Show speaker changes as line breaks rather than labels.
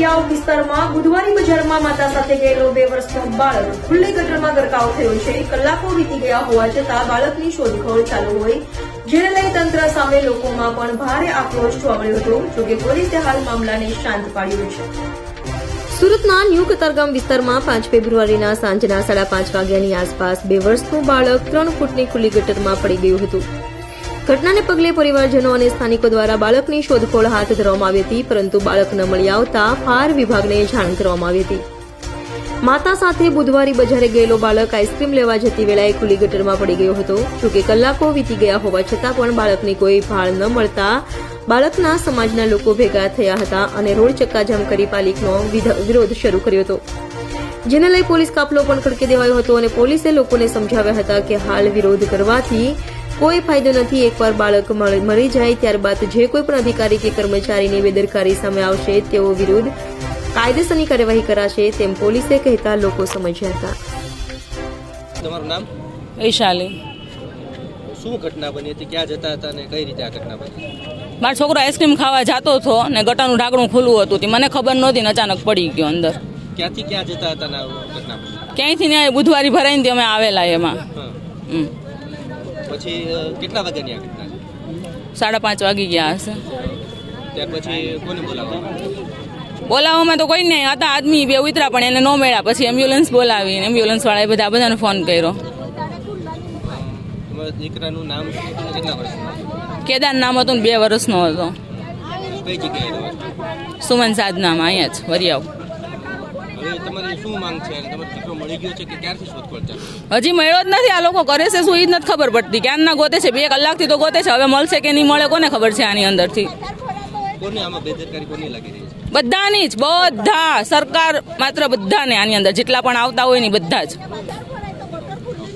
તરગાંવ વિસ્તારમાં બુધવારી બજારમાં માતા સાથે ગયેલો બે વર્ષનો બાળક ખુલ્લી ગટરમાં ગરકાવ થયો છે. કલાકો વીતી ગયા હોવા છતાં બાળકની શોધખોળ ચાલુ હોય. જેને લઈ તંત્ર સામે લોકોમાં પણ ભારે આક્રોશ જોવા મળ્યો હતો જોકે પોલીસે હાલ મામલાને શાંત પાડ્યો છે. સુરતના ન્યૂ કતારગામ વિસ્તારમાં પાંચ ફેબ્રુઆરીના સાંજના સાડા પાંચ વાગ્યાની આસપાસ બે વર્ષનું બાળક ત્રણ ફૂટની ખુલ્લી ગટરમાં પડી ગયું હતું. ઘટનાને પગલે પરિવારજનો અને સ્થાનિકો દ્વારા બાળકની શોધખોળ હાથ ધરવામાં આવી હતી, પરંતુ બાળક ન મળી આવતા ફાયર વિભાગને જાણ કરવામાં આવી હતી. માતા સાથે બુધવારી બજારે ગયેલો બાળક આઈસ્ક્રીમ લેવા જતી વેળાએ ખુલ્લી ગટરમાં પડી ગયો હતો. જોકે કલાકો વીતી ગયા હોવા છતાં પણ બાળકને કોઈ ભાળ ન મળતા બાળકના સમાજના લોકો ભેગા થયા હતા અને રોડ ચક્કાજામ કરી પાલિકનો વિરોધ શરૂ કર્યો હતો. જેને લઈ પોલીસ કાફલો પણ ખડકી દેવાયો હતો અને પોલીસે લોકોને સમજાવ્યા હતા કે હાલ વિરોધ કરવાથી કોઈ ફાયદો નથી એકવાર બાળક મળી મરી જાય ત્યારબાદ જે કોઈ પણ અધિકારી કે કર્મચારીની બેદરકારી સામે આવશે તેઓ વિરુદ્ધ કાયદેસરની કાર્યવાહી કરાશે તેમ પોલીસે કહેતા લોકો સમજ્યા હતા.
તમારું નામ?
વૈશાલી.
શું ઘટના બની હતી? ક્યાં જતા હતા અને કઈ રીતે આ ઘટના બની?
મારો છોકરો આઈસ્ક્રીમ ખાવા જતો હતો ને ગટાનું ઢાંકણું ખુલ્લું હતું. તે મને ખબર નહોતી ને અચાનક પડી ગયો અંદર.
ક્યાંથી ક્યાં જતા હતા ઘટના
ક્યાંયથી ને બુધવારી ભરાઈને અમે આવેલા એમાં.
હા.
હમ.
પછી કેટલા વાગ્યાની આ ઘટના છે?
સાડા પાંચ વાગી ગયા હશે.
ત્યાર પછી કોને બોલાવવા
બોલાવવામાં તો કોઈ નહીં હતા આદમી બે ઉતરા પણ એને ન મળ્યા. પછી એમ્બ્યુલન્સ બોલાવી એમ્બ્યુલન્સ વાળાએ બધા બધાને ફોન કર્યો.
દીકરાનું નામ કેટલા વર્ષનું
કેદાર નામ હતું બે વર્ષનો હતો.
કઈ જગ્યાએ
સુમન સાધનામાં અહીંયા જ વરિયાવ.
હવે તમારી શું માંગ છે? અને તમારો દીકરો મળી ગયો છે કે ક્યારથી શોધખોળ ચાલુ
હજી મળ્યો જ નથી આ લોકો કરે છે શું એ જ નથી ખબર પડતી. ક્યારના ગોતે છે? બે કલાકથી તો ગોતે છે. હવે મળશે કે નહીં મળે કોને ખબર છે આની અંદરથી?
કોને આમાં બેદરકારી કોની લાગી રહી છે?
બધાની જ બધા. સરકાર માત્ર બધાને આની અંદર. જેટલા પણ આવતા હોય ને બધા જ.